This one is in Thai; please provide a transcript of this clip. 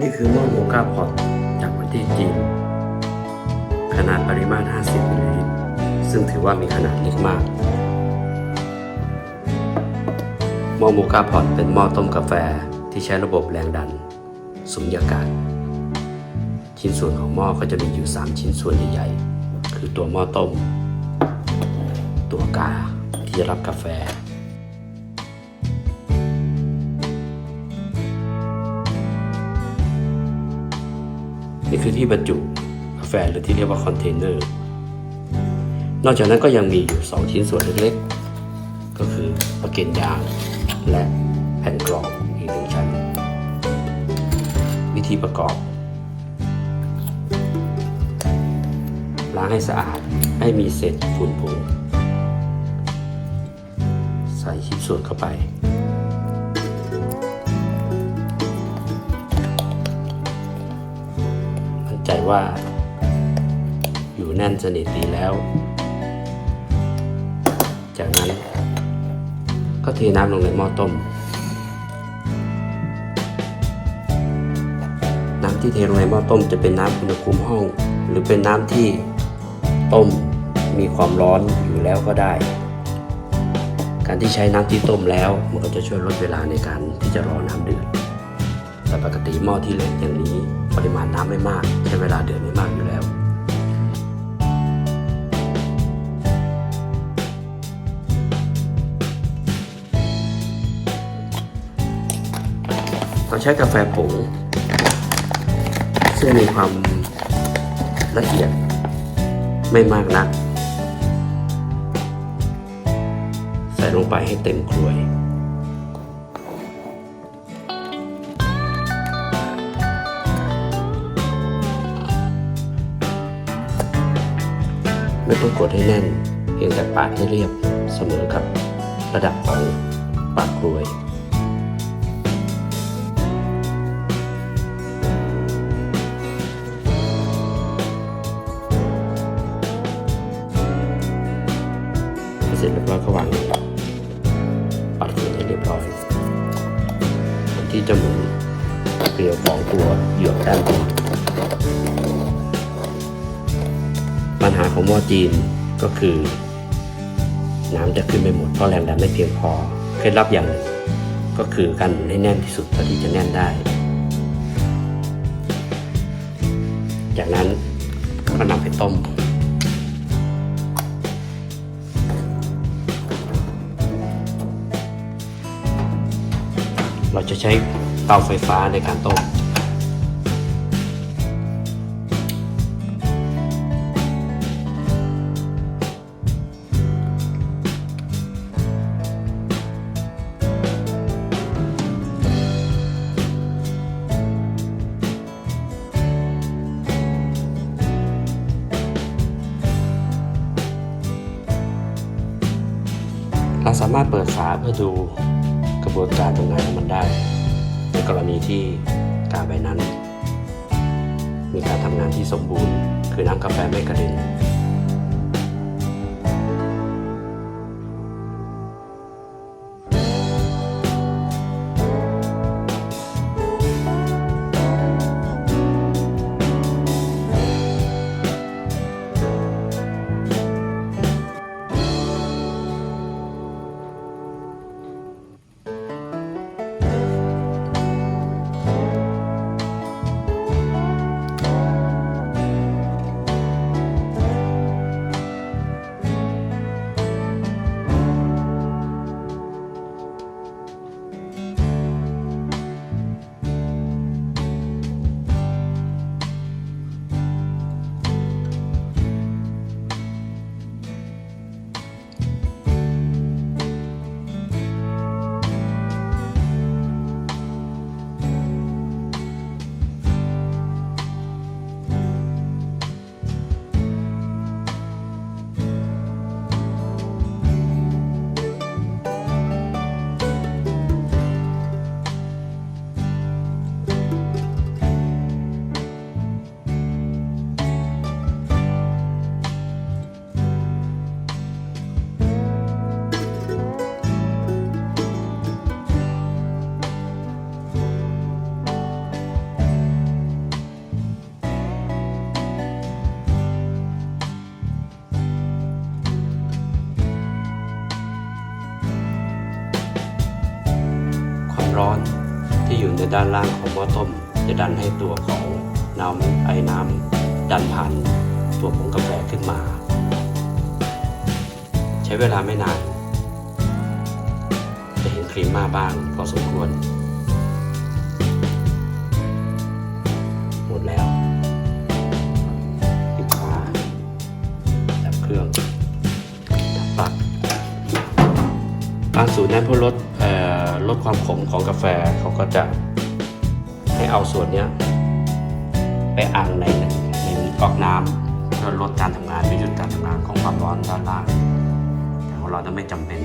นี่คือหม้อโมกาพอตจากประเทศจีน ขนาดปริมาตร 50มิลลิลิตร ซึ่งถือว่ามีขนาดเล็กมากหม้อโมกาพอตเป็นหม้อต้มกาแฟที่ใช้ระบบแรงดัน สุญญากาศ ชิ้นส่วนของหม้อก็จะมีอยู่ 3 ชิ้นส่วนใหญ่ๆ คือตัวหม้อต้ม ตัวกาที่จะรับกาแฟ นี่คือที่บรรจุกาแฟหรือที่เรียกว่าคอนเทนเนอร์ นอกจากนั้นก็ยังมีอยู่ 2 ชิ้นส่วนเล็กๆ ก็คือประเก็นยาง และแผ่นกรองอีกหนึ่งชั้น วิธีประกอบ ล้างให้สะอาดให้มีเศษฝุ่นผงใส่ชิ้นส่วนเข้าไป ใจว่า อยู่แน่นสนิทดีแล้ว จากนั้น ก็เทน้ำลงในหม้อต้ม น้ำที่เทลงในหม้อต้มจะเป็นน้ำอุณหภูมิห้อง หรือเป็นน้ำที่ต้มมีความร้อนอยู่แล้วก็ได้ การที่ใช้น้ำที่ต้มแล้วมันก็จะช่วยลดเวลาในการที่จะรอน้ำเดือดแต่ปกติหม้อที่เล็กอย่างนี้ ปริมาณน้ำไม่มากใช้เวลาเดือดไม่มากอยู่แล้ว เราใช้กาแฟผง ซึ่งมีความละเอียดไม่มากนัก ใส่ลงไปให้เต็มกลวย ไม่ต้องกดให้แน่น เพียงแต่ปาดให้เรียบเสมอกับ ระดับของปากกลวยเสร็จเรียบร้อยก็วางปัดฝุ่นให้เรียบร้อยที่จะหมุนเกลียวของตัวหยือกด้านบน ปัญหาของหม้อจีนก็คือ น้ำจะขึ้นไม่หมดเพราะแรงดันไม่เพียงพอเคล็ดลับอย่างหนึ่งก็คือการหมุนให้แน่นที่สุดเท่าที่จะแน่นได้ จากนั้นก็นำไปต้ม เราจะใช้เตาไฟฟ้าในการต้มามารถเปิดฝาเพื่อดูกระบวนการทำงานของมันได้ ในกรณีที่กาใบนั้น มีการทำงานที่สมบูรณ์ คือน้ำกาแฟไม่กระเด็น ด้านล่างของหม้อต้ม จะดันให้ตัวของน้ำไอ้น้ำดันผ่านตัวผงกาแฟขึ้นมา ใช้เวลาไม่นาน จะเห็นครีมมาบ้างพอสมควร หมดแล้วปิดฝาดับเครื่องดับปลั๊กบางสูตรนั้นเพื่อลด ลดความขมของกาแฟเขาก็จะให้เอาส่วนนี้ไปอังในในก๊อกน้ำเพื่อลดการทำงานหรือหยุดการทำงานของความร้อนด้านล่างแต่ของเราจะไม่จำเป็น